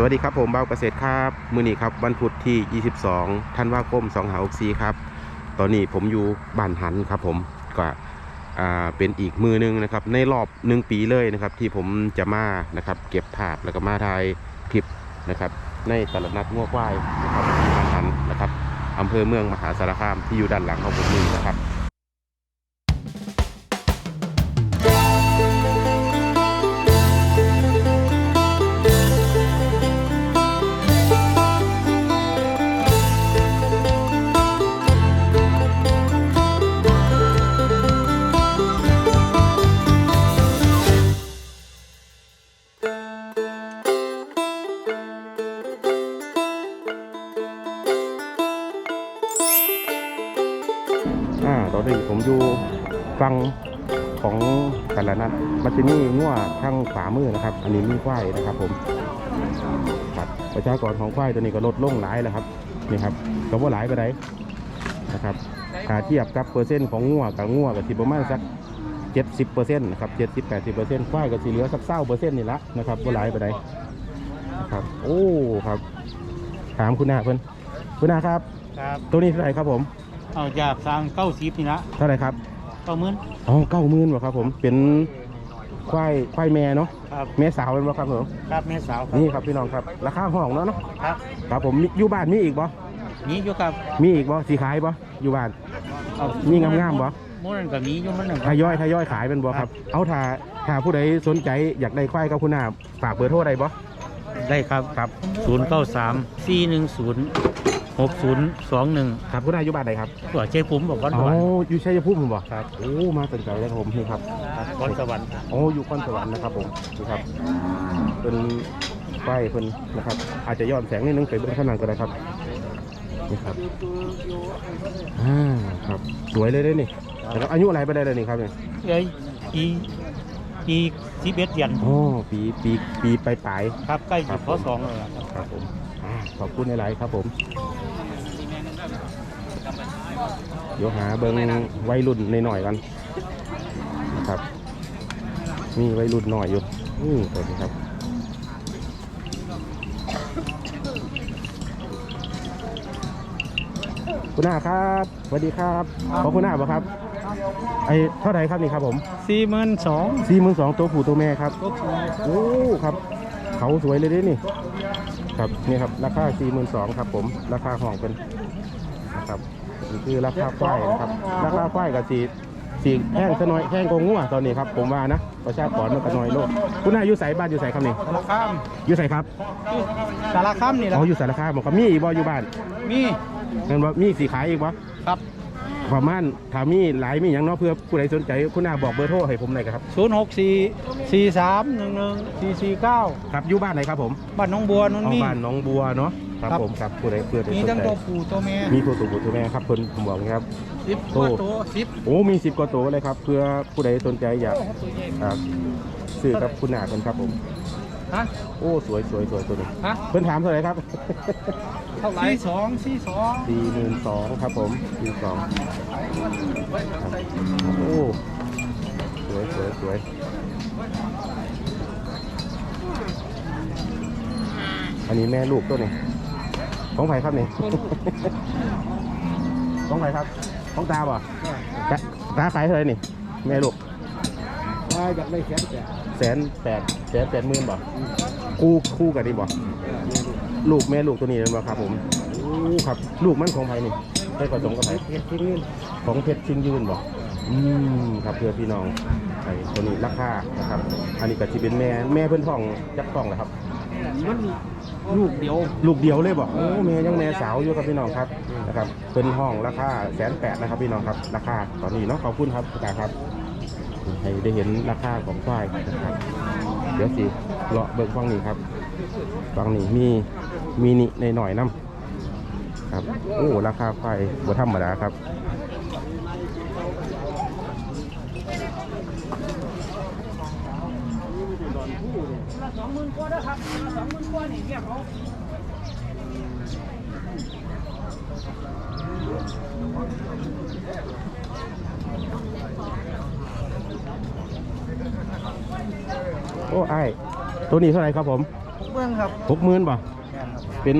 สวัสดีครับผมเบาเกษตรครับมือนี้ครับวันพุธที่ 22ธันวาคม2 5 6 4ครับ ตอนนี้ผมอยู่บ้านหันครับผมก็เป็นอีกมือหนึงนะครับ ในรอบหนึ่งปีเลยนะครับ ที่ผมจะมานะครับ เก็บภาพแล้วก็มาถ่ายคลิปนะครับ ในตลาดนัดงัวควายนะครับที่บ้านหันนะครับอำเภอเมืองมหาสารคามที่อยู่ด้านหลังของผมนี่นะครับ มันจะมีง่วข้างขวามือนะครับ อันนี้มีควายนะครับ ผมครับประชากรของควายตัวนี้ก็ลดลงหลายแล้วครับนี่ครับก็ว่าหลายไปไหนนะครับถ้าเทียบกับเปอร์เซ็นต์ของง่วกับง่วกับสิประมาณสักเจ็ดสิบเปอร์เซ็นต์นะครับเจ็ดสิบแปดสิบเปอร์เซ็นต์ควายก็สิเหลือสักเศร้าเปอร์เซ็นต์นี่ละนะครับว่าหลายไปไหนนะครับ โอ้ครับ ถามคุณนาเพิ่นคุณนาครับ ครับตัวนี้เท่าไหร่ครับผมเอาจากสร้างเก้าสิบนี่ละเท่าไหร่ครับเก้าหมื่นอ๋อเก้าหมื่นวะครับผมเป็น ควายควายแม่เนาะครับแม่สาวเป็นวะครับผมครับแม่สาวครับนี่ครับพี่น้องครับราคาห้องเนาะเนาะครับครับผมมีอยู่บ้านมีอีกบ่มีอยู่ครับมีอีกบ่สีขายบ่อยู่บ้านเอามีงามๆบ่หมู่นั่นก็มีอยู่มันนั่นทยอยทยอยขายเป็นบ่ครับ เอาถ้าถ้าผู้ใดสนใจอยากได้ควายกับคุณหน้าฝากเบอร์โทรได้บ่ได้ครับครับศูนย์เก้าสามสี่หนึ่งศูนย์หกศูนย์สองหนึ่งครับคุณหน้าอยู่บ้านใดครับตัวเจ้ผมบอกว่าอ๋อวันอยู่ชัยภูมิผมบ่ครับโอ้มาสนใจเลยครับผมนี่ครับ วันสวรรค์โอ้อยู่คอนสวรรค์นะครับผมนี่ครับเป็นป้ายเป็นนะครับ อาจจะย้อนแสงนิดนึงไปเบื้องข้างหลังก็ได้ครับนี่ครับอ่าครับสวยเลยเด้อนี่แล้วก็อายุอะไรไปได้เลยนี่ครับเนี่ยเอ้ยปีปีสิบเอ็ดเดือนโอ้ปีปีปีปลายปลายครับใกล้ครัจุบดพอสองแล้วล่ะครับๆครับผมอ่าขอบคุณในไลน์ครับผม เดี๋ยวหาเบิ้งวัยรุ่นในหน่อยๆกันนะครับ มีวัยรุ่นหน่อยอยู่นี่สวัสดีครับคุณหน้าครับสวัสดีครับขอคุณหน้าบ่ครับไอเท่าไหร่ครับนี่ครับผมสี่หมื่นสองสี่หมื่นสองตัวผู้ตัวแม่ครับโอ้ครับ เขาสวยเลยเด้นี่ ครับนี่ครับราคาสี่หมื่นสองครับ ผมราคาห้องเป็นนะครับนี่คือราคาควายนะครับ ราคาควายกับสี สีแห้งซะหน่อยแห้งกงงัวตอนนี้ครับผมว่านะประชากรมันก็น้อยโลกคุณนายอยู่ใส่บ้านอยู่ใส่ครับนี่สารคามอยู่ใส่ครับสารคามนี่แหละอ๋ออยู่สารคามบอกครับมีอีกบ่อยู่บ้านมีเห็นว่ามีสีขายอีกบ่ครับประมาณถามีหลายมีอย่างเนาะเพื่อผู้ใดสนใจคุณนาบอกเบอร์โทรให้ผมหน่อยครับศูนย์หกสี่สี่สามหนึ่งหนึ่งสี่สี่เก้าครับอยู่บ้านไหนครับผมบ้านหน้องบัวนนเอามีบ้านหน้องบัวเนาะ ครับครับผมครับผู้ใดเพื่อใดมีสนทั้งใจตัวผู้ตัวแม่มีผู้ตัวผู้ตัวแม่ครับเพิ่นผมบอกนะครับสิบโอ้กว่าตัวสิบโอ้ มีสิบกว่าตัวเลยครับ เพื่อผู้ใดสนใจอยากโอ้ตัวใหญ่อ่าซื้อกับคุณนากันครับผมฮะโอ้สวยสวยสวยตัวนี้ฮะเพิ่นถามเท่าไหร่ครับเท่าไหร่สี่สองสี่สองสี่หมื่นสองครับผมสี่สองโอ้สวยสวยสวยอันนี้แม่ลูกตัวนี้ ของใครครับนี่ ของใครครับ ของตาบ่ตาตาขายเท่าไหร่นี่ แม่ลูกว่าอยากได้แขนแก่แสนแปดแสนแปดหมื่นบ่คู่คู่กันนี่บ่ลูกแม่ลูกตัวนี้เลยบ่ครับผมโอ้ครับ ลูกมันของใครนี่ได้ผสมกับใครเฮ็ดที่นี่ของเพชรชิงยืนบ่อืมครับเพื่อพี่น้องไอ้ตัวนี้ราคานะครับ อันนี้ก็จะเป็นแม่แม่เพื่อนท้องจักท้องแหละครับ มันลูกเดียว ลูกเดียวเลยบ่โอ้แม่ยังแม่สาวอยู่ครับพี่น้องครับนะครับเป็นห้องราคาแสนแปดนะครับพี่น้องครับราคาตอนนี้เนาะขอบคุณครับอาจารย์ครับให้ได้เห็นราคาของควายนะครับ เดี๋ยวสิเลาะเบิกฟังนี้ครับฟังนี้มีมีนิในหน่อยๆน้ำครับโอ้ราคาควายบ่ธรรมดาครับ สองหมื่นกว่านะครับสองหมื่นกว่านี่เรียกเขา โอ้ไอ้ายตัวนี้เท่าไหร่ครับผมหกหมื่นครับหกหมื่นบ่แม่ครับเป็น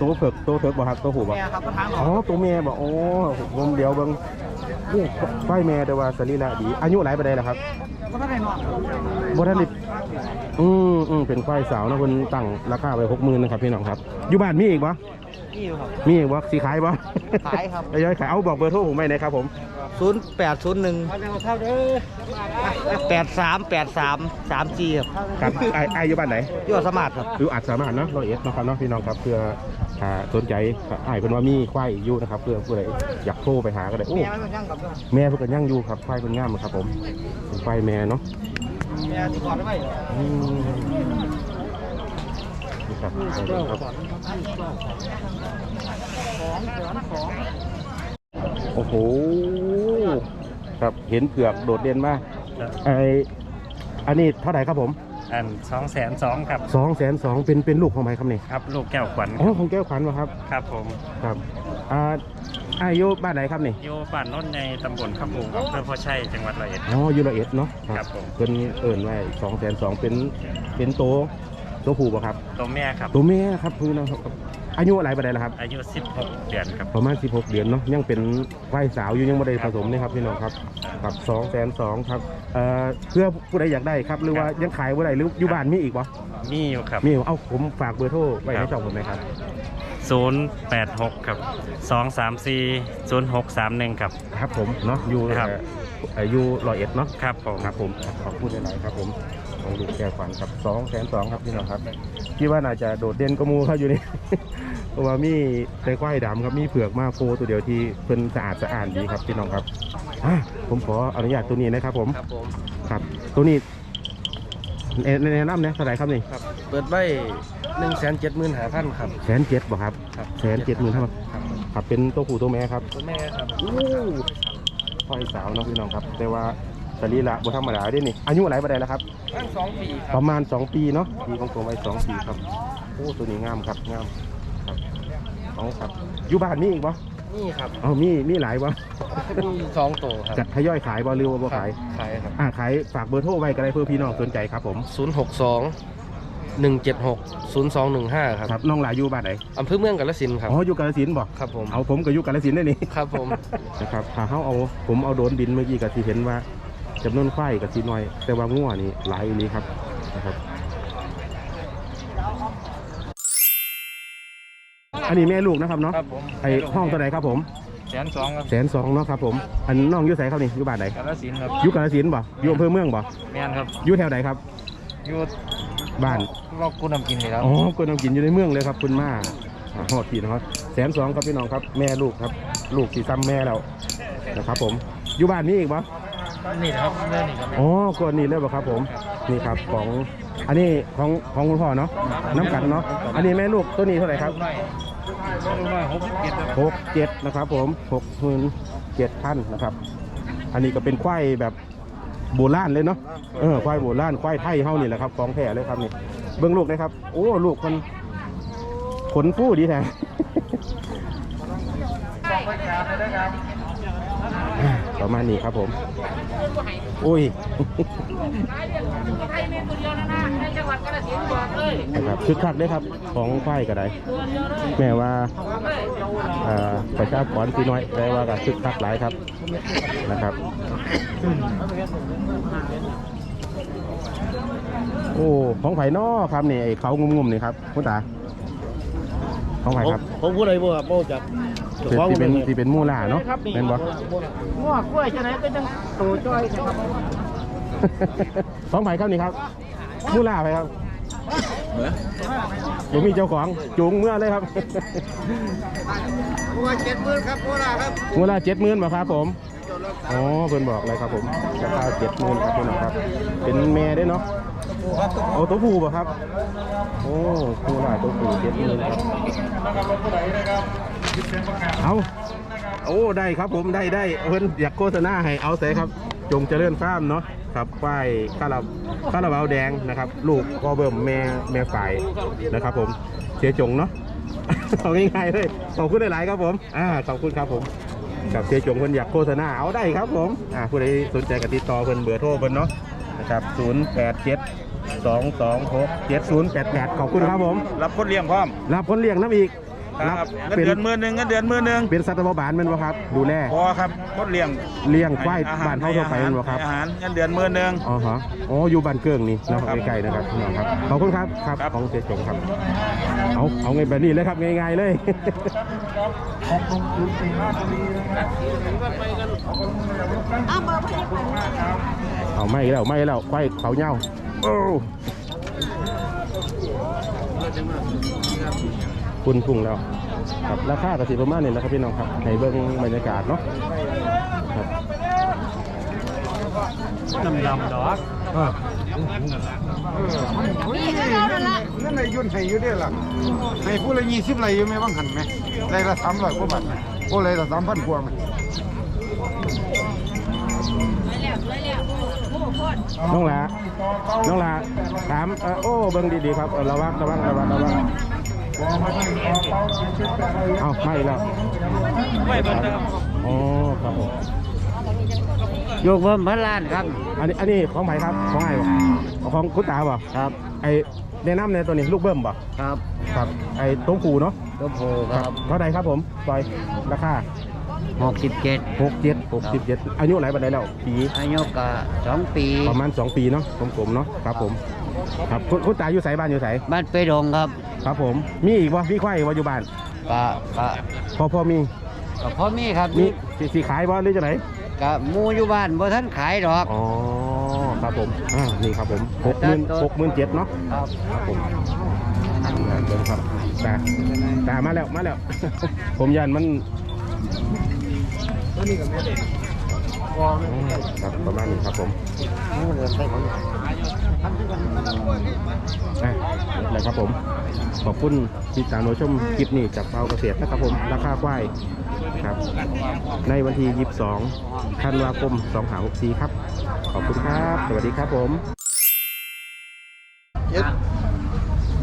ตัวเผือกตัวเผือกบ่ครับตัวหูบ่ แม่ครับก็ทางอ๋อ ตัวแม่บ่โอ้ผมเดียวเบิ่งโอ้ควายแม่แต่ว่าสรีระดี อายุหลายปานใดล่ะครับ ก็ท่านไหนเนาะบ่ทันได้อืมอืมเป็นควายสาวนะเพิ่นตั้งราคาไว้60,000นะครับพี่น้องครับ อยู่บ้านมีอีกบ่นี่อยู่ครับ มีอีกบ่สิขายบ่ขายครับไอ้ย้อยขาย เอาบอกเบอร์โทรผมไว้หนะครับผมศูนย์แปดศูนย์หนึ่งแปดสามแปดสามสามจีครับ ครับไอ้ไอ้อยู่บ้านไหนยอดสมาร์ทครับอยู่อัดสามารถเนาะร้อยเอ็ดเนาะครับเนาะพี่น้องครับเพื่อ อ่าสนใจไอ้ายเพิ่นว่ามีควายอยู่นะครับเพื่อผู้ใดอยากโทรไปหาก็ได้โอ้แม่ไม่ย่างกับด้วยแม่เพิ่นก็ยังอยู่ครับควายเพิ่นงามครับผมเป็นควายแม่เนาะแม่ที่ก่อนได้ไหมอืมนี่ครับได้เลยครับโอ้โหครับเห็นเผือกโดดเด่นมากไออันนี้เท่าไหร่ครับผม อันสองแสนสองครับสองแสนสองเป็นเป็นลูกของใครครับนี่ครับลูกแก้วขวัญอ๋อของแก้วขวัญวะครับครับผมครับอ่าอายุบ้านไหนครับนี่อยู่บ้านโน้นในตำบลข้ามบุงอำเภอพ่อชัยจังหวัดร้อยเอ็ดอ๋อยูโรเอ็ดเนาะครับผมเป็นเอิญไว้สองแสนสองเป็นเป็นโตตัวผู้ปะครับตัวแม่ครับตัวแม่ครับพี่น้องครับ อายุอะไรประเด็นละครับ อายุ 16 เดือนครับ ประมาณ 16 เดือนเนาะยังเป็นวัยสาวอยู่ยังไม่ได้ผสมนี่ครับพี่น้องครับกับ2องแสนสองครับเอ่อเพื่อผู้ใดอยากได้ครับ หรือว่ายังขายบ่ได้หรืออยู่บ้านมีอีกปะมีอยู่ครับ มีอยู่เอาผมฝากเบอร์โทรไว้ในช่องผมไหมครับ 086 ครับ 234 0631 ครับ ครับผมเนาะอยู่ครับ เอ่ออยู่ร้อยเอ็ดเนาะ ครับผม ครับผมขอบคุณหลายๆครับผมของลูกแก้วขวัญครับสองแสนสองครับพี่น้องครับคิดว่าน่าจะโดดเด่นก็มูเขาอยู่นี่ เพราะว่ามีแต่ควายดำครับมีเผือกมาโฟตัวเดียวที่เป็นสะอาดสะอาดดีครับพี่น้องครับอะผมขออนุญาตตัวนี้นะครับผมครับผมครับตัวนี้แนะแนะนำนะเท่าไหร่ครับนี่ครับ เปิดไว้หนึ่งแสนเจ็ดหมื่นห้าพันครับ แสนเจ็ดบ่ครับครับแสนเจ็ดหมื่นเท่าไหร่ครับครับเป็นตัวผู้ตัวแม่ครับคุณแม่ครับควายสาวเนาะพี่น้องครับ แต่ว่าสรีระบ่ธรรมดาเด้นี่อายุอะไรประเดี๋ยวแล้วครับ ตั้งสองปีคปรับระมาณ 2 ปีเนาะปีของผมไว้2ปีครับโอ้ตัวนี้งามครับงาม ครับเอาครับอยู่บ้านมีอีกบ่นี่ครับ เอามีมีหลายบ่มีสองตัวครับจัดทยอยขายบ่หรือว่าบ่ขายขายครับอ่าขายฝากเบอร์โทรไว้ก็ได้เพื่อพี่น้องสนใจครับผมศูนย์หกสองหนึ่งเจ็ดหกศูนย์สองหนึ่งห้าครับครับน้องหลายอยู่บ้านไหนอำเภอเมืองกาฬสินธุ์ครับอ๋ออยู่กาฬสินธุ์บ่ครับผมเอาผมก็อยู่กาฬสินธุ์ได้นี่ครับผมนะครับถ้าเฮาเอาผมเอาโดรนบินเมื่อกี้ก็สิเห็นว่าจำนวนควายก็สิน้อย แต่ว่างัวนี่หลายอีหลีครับนะครับ อันนี้แม่ลูกนะครับเนาะครับผมไอห้องตัวไหนครับผมแสนสองครับแสนสองเนาะครับผม อันน้องอยู่ไสครับนี่อยู่บ้านไหนกาลสินครับอยู่กาฬสินธุ์บ่อยู่อำเภอเมืองบ่แม่นครับอยู่แถวไหนครับ อยู่บ้านลอกกูนำกินเลยแล้ว อ๋อก็น้ำกินอยู่ในเมืองเลยครับคุณมาอ่าฮอดทีนะครับแสนสองครับพี่น้องครับแม่ลูกครับ ลูกสีซ้ำแม่เรานะครับผมอยู่บ้านนี้อีกบ่นี่นะครับแม่นี่ครับอ๋อก็นี่เลยบ่ครับผมนี่ครับของอันนี้ของของคุณพ่อเนาะน้ำกันเนาะอันนี้แม่ลูกตัวนี้เท่าไหร่ครับ ลูกน้อยลูกน้อย หกเจ็ดหกเจ็ดนะครับผมหกหมื่นเจ็ดพันนะครับ อันนี้ก็เป็นควายแบบโบราณเลยเนาะเออควายโบราณควายไทยเฮานี่แหละครับของแท้เลยครับนี่เบื้องลูกนะครับ โอ้ลูกมันขนฟูดีแท้ ประมาณนี้ครับผม อุ้ยนะครับคึกคักเด้ครับของควายก็ได้ แม่ว่าประชากรพี่น้อยแต่ว่าก็คึกคักหลายครับนะครับ โอ้ของไผ่นอครับนี่ไอ้เขางุ่มๆนี่ครับคุณตาของไผ่ครับผมพูดอะไรบ่ครับโอ้จัก ที่ที่เป็นที่เป็นมูล่าเนาะเป็นบ่ง้อกล้วยจะไหนก็จังโตจ้อยนะครับของไผ่ครับนี่ครับ มูล่าไผ่ครับผมมีเจ้าของจูงเมื่อเลยครับบัวเจ็ดหมื่นครับบัวละครับมูล่าเจ็ดหมื่นบ่ครับผมอ๋อเพิ่นบอกเลยครับผมราคาเจ็ดหมื่นครับพี่น้องครับ เป็นแม่ได้เนาะเอาตัวผู้ป่ะครับ โอ้ผู้หลายตัวผู้เจ็ดหมื่นครับ เอาโอ้ได้ครับผมได้ได้เพิ่นอยากโฆษณาให้เอาใส่ครับ จงเจริญฟาร์มเนาะครับป้ายข้าราข้าราบาวแดงนะครับ ลูกกอเบิ่มแม่แม่ฝ่ายนะครับ ผมเสียจงเนาะเอาง่ายๆเลยขอบคุณหลายๆครับผมอ่าขอบคุณครับผมกับเสียจงเพิ่นอยากโฆษณาเอาได้ครับผมอ่าผู้ใดสนใจก็ติดต่อเพิ่นเบอร์โทรเพิ่นเนาะนะครับ087สองสองหกเจ็ดศูนย์แปดแปดขอบคุณครับผม รับคนเลี้ยงพร้อม รับคนเลี้ยงน้ำอีก ครับ เงินเป็นเดือนหมื่นหนึ่งเงินเดือนหมื่นหนึ่งเป็นสัตว์บาลแมันบ่ครับ ดูแลพอครับคนเลี้ยงเลี้ยงควายให้อหบ้านเฮาทั่วไปแมันบ่ครับให้อาหารเงินเดือนหมื่นหนึ่ง อ๋อฮะอ๋ออยู่บ้านเกิงนี่เนาะครับใกล้ๆนะครับพี่น้องครับขอบคุณครับครับครับ ของเจ๊จงครับ เอาเอาไงแบบนี้เลยครับง่ายๆเลยเอาไม่แล้วไม่แล้วควายเขาเน่าโอ้ คุณพุ่งแล้วครับราคากระสีประมาณนี้นะครับพี่น้องครับให้เบิ่งบรรยากาศเนาะครับดำดำดอกนั่นในยุ่นให้อยู่เด้อล่ะให้ผู้ละยี่สิบไรอยู่ไหมบ้างหันไหมไรละสามร้อยกว่าบาทไหมผู้ไรละสามพันกว่าไหมน้องหลาน้องหลาถามเอ่อโอ้เบิ่งดีๆครับเอ่อระวังระวังระวังระวัง เอาไม่แล้วไม่เบิ่งนะครับอ๋อครับผมโยกเพิ่มพันล้านครับ อันนี้อันนี้ของไผ่ครับ ของไอ้บ่ของคุณตาบ่ครับ ไอ้แนะนำในตัวนี้ลูกเบิ้มบ่ครับ ครับ ไอ้ตัวผูเนาะตัวโพครับเท่าไหร่ครับผมปล่อยราคาหกสิบเจ็ดหกเจ็ดหกสิบเจ็ดอายุไหนบันไดแล้วปีอายุก็สองปี ประมาณสองปีเนาะผมๆเนาะครับผม ครับคุณคุณตาอยู่ไสบ้านอยู่ไสบ้านไปดงครับครับผม มีอีกบ่มีควายอีกบ่อยู่บ้านก็ก็พอพอมีก็พอมีครับมีสิสิขายบ่หรือจะไหนก็หมูอยู่บ้านบ่ทันขายดอก อ๋อครับผมอ่านี่ครับผมหกหมื่นหกหมื่นเจ็ดเนาะครับครับผมเดินครับตาตามาแล้วมาแล้ว ผมยันมันครับประมาณนี้ครับผมอะ แล้วครับผม ขอบคุณที่ตามรับชมคลิปนี้จากเปาเกษตรนะครับผมราคาควายครับ ในวันที่ 22ธันวาคม2564 ครับ ขอบคุณครับ สวัสดีครับผม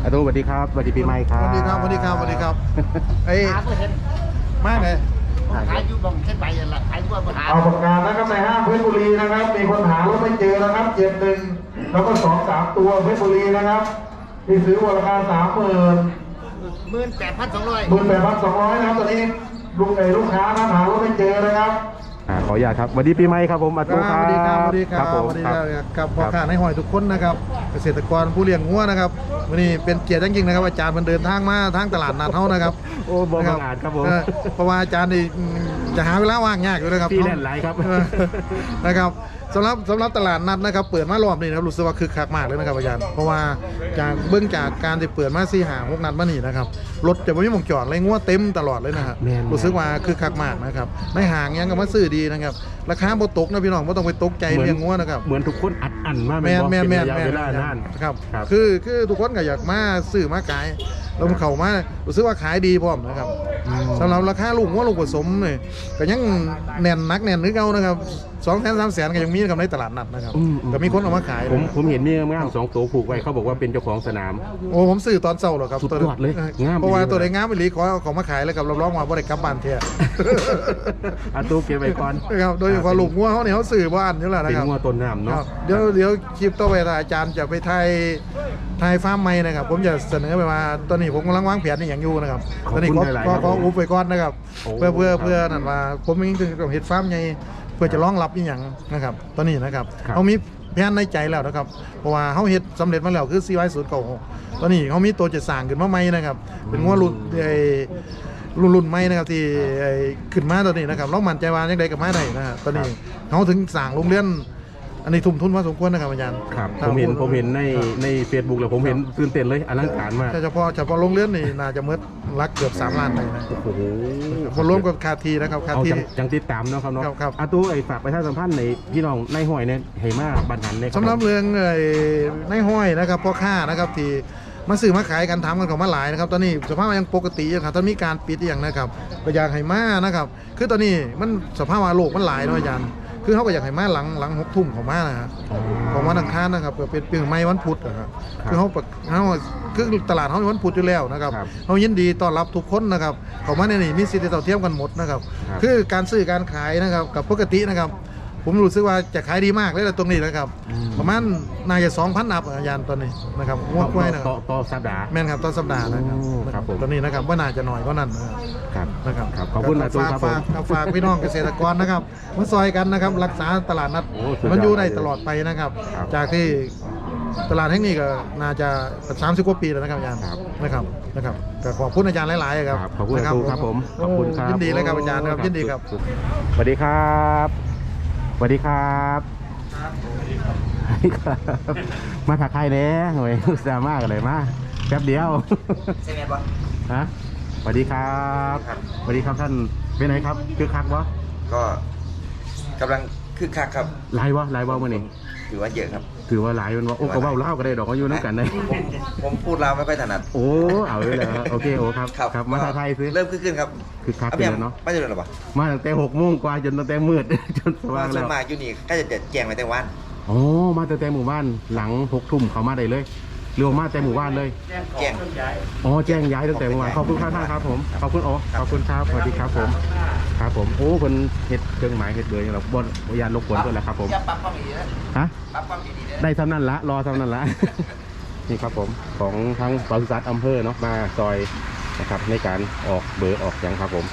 อาตุสวัสดีครับสวัสดีปีใหม่คสรับวัสดีครับสวัสดีครับสวัสดีครับไอ้มาไหนขายอยู่บงเส้นใบนั่นละขายว่าบ่ขายเอาประกาศนะครับในห้างเพชรบุรีนะครับ มีคนหาว่าไม่เจอนะครับเจ็ดหนึ่ง แล้วก็สองสามตัวเพชรบุรีนะครับ ที่ซื้อมูลค่าสามหมื่นหมื่นแปดพันสองร้อยหมื่นแปดพันสองร้อยนะครับตอนนี้ลูกไอ้ลูกค้านะหาว่าไม่เจอนะครับอ่าขออนุญาตครับสวัสดีปีใหม่ครับผมอาสตุวัสดีครับสวัสดีครับผมสวัสดีคครัรับบกับพ่อค้าในหอยทุกคนนะครับ เกษตรกรผู้เลี้ยงงัวนะครับวันนี้เป็นเกียรติอย่างยิ่งนะครับ อาจารย์มันเดินทางมาทางตลาดนัดเฮานะครับโอ้บอบังอาจครับผม เออเพราะว่าอาจารย์นี่อืมจะหาเวลาว่างยากอยู่นะครับพี่แล่นไหลครับ เออนะครับ สำหรับสำหรับตลาดนัดนะครับเปิดมารอบนี้นะครับรู้สึกว่าคึกคักมากเลยนะครับอาจารย์เพราะว่าจากเบื้องจากการที่เปิดมาสี่หาหกนัดมานี่นะครับรถจะไม่มีหมองจอดเลยงัวเต็มตลอดเลยนะครับแม่น รู้สึกว่าคึกคักมากนะครับในห่างยังก็มาซื้อดีนะครับราคาบ่ตกนะพี่น้องไม่ต้องไปตกใจเรื่องงัวนะครับ เหมือนทุกคนอัดอั้นมากแมนแมนแมนเป็นแมระยะนเวลานาน ครับ ครับ คือคือทุกคนก็อยากมาซื้อมาขาย แล้วมันเข้ามารู้สึกว่าขายดีพร้อมนะครับอืมสำหรับราคาลูกว่าลูกผสมเนี่ยก็ยังแน่นนักแน่นนึกเอานะครับสองแสนสามแสนก็ยังมีกับในตลาดนัดนะครับอืมอืมก็มีคนเอามาขายผมนะผมเห็นมีงามๆสองตัวผูกไว้เขาบอกว่าเป็นเจ้าของสนาม โอ้ผมซื้อตอนเช้าหรอครับสุดยอดเลยงามเพราะว่าดีเลยตัวใดงามไปหลีขอเอาของมาขายแล้วกับรับรองว่าบ่ได้กลับบ้านเท่ยอาตูเก็บไว้ก่อนนะครับโดยเฉพาะลูกงัวเขาเนี่ยเขาซื้อบ้านอยู่แล้วเป็นะนครับงัวต้นน้ำคเนาะรับเดี๋ยวเดี๋ยวคลิปต่อไปถ้าอาจารย์จะไปไทยไทยฟาร์มใหม่นะครับ ผมจะเสนอไปว่าตอนนี้ผมกำลังวางแผนในอย่างอยู่นะครับขอบตอนนี้คุณขอหลายๆขอครับขอผมอุบไปก่อนนะครับ โอ้เพื่อเพื่อเพื่อนั่นว่าผมยังถึงต้องเฮ็ดฟาร์มใหญ่เพื่อจะรองรับอีหยังนะครับ ตอนนี้นะครับครับ เขามีแผนในใจแล้วนะครับ เพราะว่าเขาเฮ็ดสำเร็จมาแล้วคือซีไวศูนย์เก่าตอนนี้เขามีตัวจะสร้างขึ้นมาใหม่นะครับ เป็นงัวรุ่นไอ้รุ่นรุ่นใหม่นะครับที่ไอ้ขึ้นมาตอนนี้นะครับเรามั่นใจว่ายังไดกับมาได้นะฮะตอนนี้เขาถึงสร้างโรงเรียน อันนี้ทุ่มทุนพอสมควรนะครับอาจารย์ครับผมเห็นผมเห็นในใน Facebook แล้วผมเห็นตื่นเต้นเลยอลังการมากแต่เฉพาะเฉพาะโรงเรียนนี่น่าจะเมิดลักเกือบ3ล้านเลยนะโอ้โหคนร่วมกับคาทีนะครับคาเอาทีจังจังติดตามเนาะครับเนาะครับครับอาตูไอ้ฝากประชาสัมพันธ์ในพี่น้องในห้อยเนี่ยให้มาบันหันเนี่ยคสำหรับผมเรื่องไอ้ในห้อยนะครับพ่อค้านะครับที่มาซื้อมาขายกันทำกันของมาหลายนะครับตอนนี้สภาพยังปกติอยู่ครับตอนมีการปิดอย่างนะครับก็อยากให้มานะครับ คือตอนนี้มันสภาพว่าโลกมันหลายเนาะอาจารย์ คือเขาก็อยากให้มาหลังหลังหกทุ่มของมานะฮะของวันอังคารนะครับเพื่อเป็นเปลี่ยนไม้วันพุธนะครับครับคือเขาปกเขาคือตลาดเขาวันพุธอยู่แล้วนะครับครับเขายินดีต้อนรับทุกคนนะครับเขามาในนี่มีสิทธิ์เท่าเทียมกันหมดนะครับครับ คือการซื้อการขายนะครับกับปกตินะครับ ผมรู้สึกว่าจะขายดีมากเลยล่ะตรงนี้นะครับ อืม ประมาณน่าจะ2,000อัพอาจารย์ตอนนี้นะครับงวดกล้วยนะคต่รัอบต่อสัปดาห์ แม่นครับต้นสัปดาห์นะครับโอ้ครับผม ตอนนี้นะครับว่าน่าจะหน่อยก็นั่นนะครับ ครับ นะครับครับขอบคุณนะตุ้ฝากครับผมฝากครับฝากพี่น้องเกษตรกรนะครับมาซอยกันนะครับ รักษาตลาดนัดโอ้สุดยอดมันอยู่ได้ตลอดไปนะครับ ครับจากที่ตลาดแห่งนี้ก็น่าจะ30กว่าปีแล้วนะครับอาจารย์ครับนะครับนะครับก็ขอบคุณอาจารย์หลายๆครับครับขอบคุณนะคครับผมขอบคุณครับ ยินดีเลยครับอาจารย์ครับยินดีครับ สวัสดีครับ สวัสดีครับสวัสดีครับ มาถักใครเนี่ยหน่วยอุตส่าห์มากเลยมาแป๊บเดียว ใช่ไหมบอฮะสวัสดีครับ สวัสดีครับท่านเป็นไงครับคือคักวะก็กำลังคึกคักครับหลายวะหลายวะมื่อนี้ถือว่าเยอะครับ ถือว่าหลายมันวะโอ้ก็เว้าเล่าวก็ได้ดอกก็อยู่น้ำกันเลยผมผมพูดลาวไม่ค่อยถนัดโอ้เอาเลยเหรอโอเคโอ้ครับครับมาถักใครซื้อเริ่มคึกขึ้นครับคือคักเอาไปพี่แล้วเนาะไม่จะเดินหรอปะมาตั้งแต่หกโมงกว่าจนตั้งแต่มืด จนสว่างส่แล้ววนมากอยู่นี่ก็จะแจ้งไว้แต่วันโอ้มาตั้งแต่หมู่บ้านหลังหกทุ่มเขามาได้เลยเรือว่ามาแต่หมู่บ้านเลย แจ้ง อ๋อแจ้งย้ายตั้งแต่เมื่อวานขอบคุณครับท่านครับผมขอบคุณโอ้ขอบคุณครับสวัสดีครับผมครับผมโอ้คนเห็ดเครื่องหมายเห็ดเบอร์อย่างเราบนยานรบกวนด้วยแหละครับผมอย่าปรับความดีนะฮะปรับความดีๆนะได้เท่านั้นละรอเท่านั้นละ นี่ครับผมของทั้งปศุสัตว์อำเภอเนาะมาซอยนะครับในการออกเบอร์ออกอย่างครับผม